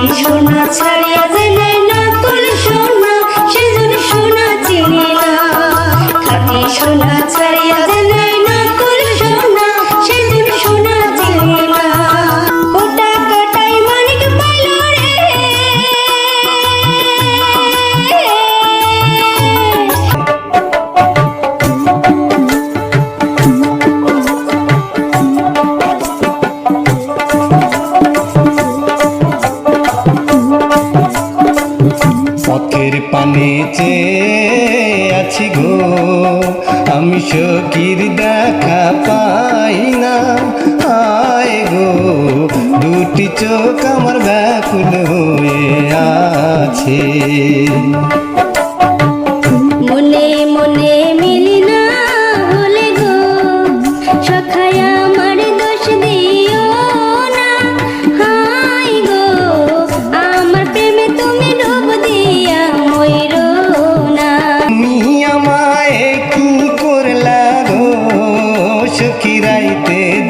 কি সোনা ছাড়িয়া চেয়ে আছি গো। আমি শকির দেখা পাই না। আয় গো, দুটি চোখ আমার ব্যাকুল হয়ে আছে।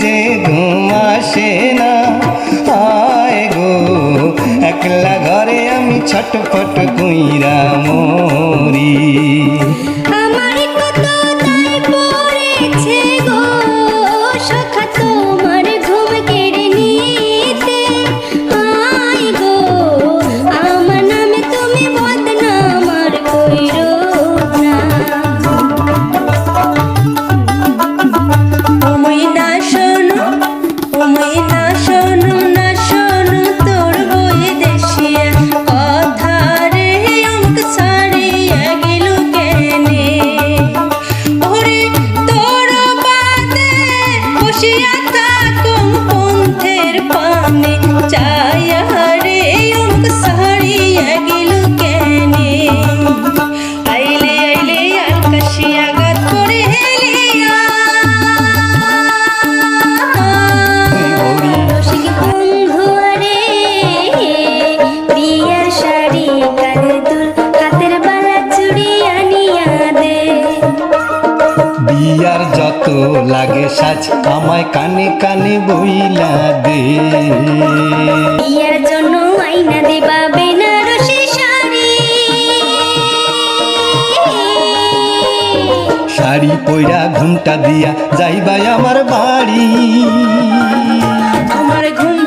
যে ঘুম আসে না। আয় গো একলা ঘরে আমি ছটফট কুইরা মরি। বিয়ার যত লাগে সাজ আমায় কানে কানে বইলা দে। বিয়ার জন্য আইনা দেবা বেনারসি শাড়ি। শাড়ি পইরা ঘুমটা দিয়া যাইবাই আমার বাড়ি। আমার ঘুম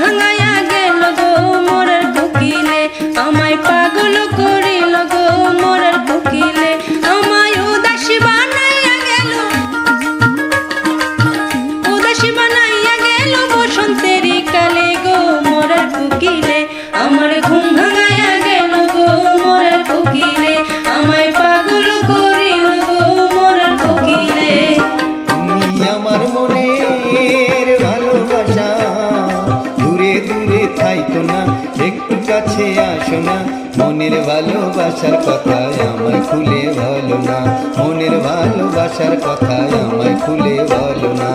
আমার ঘুম ভাঙায়া গেল গো মোরের কোকিলে। মনের না, একটু কাছে আসো না। মনের ভালোবাসার কথা আমায় খুলে বলো না। মনের ভালোবাসার কথা আমায় খুলে বলো না।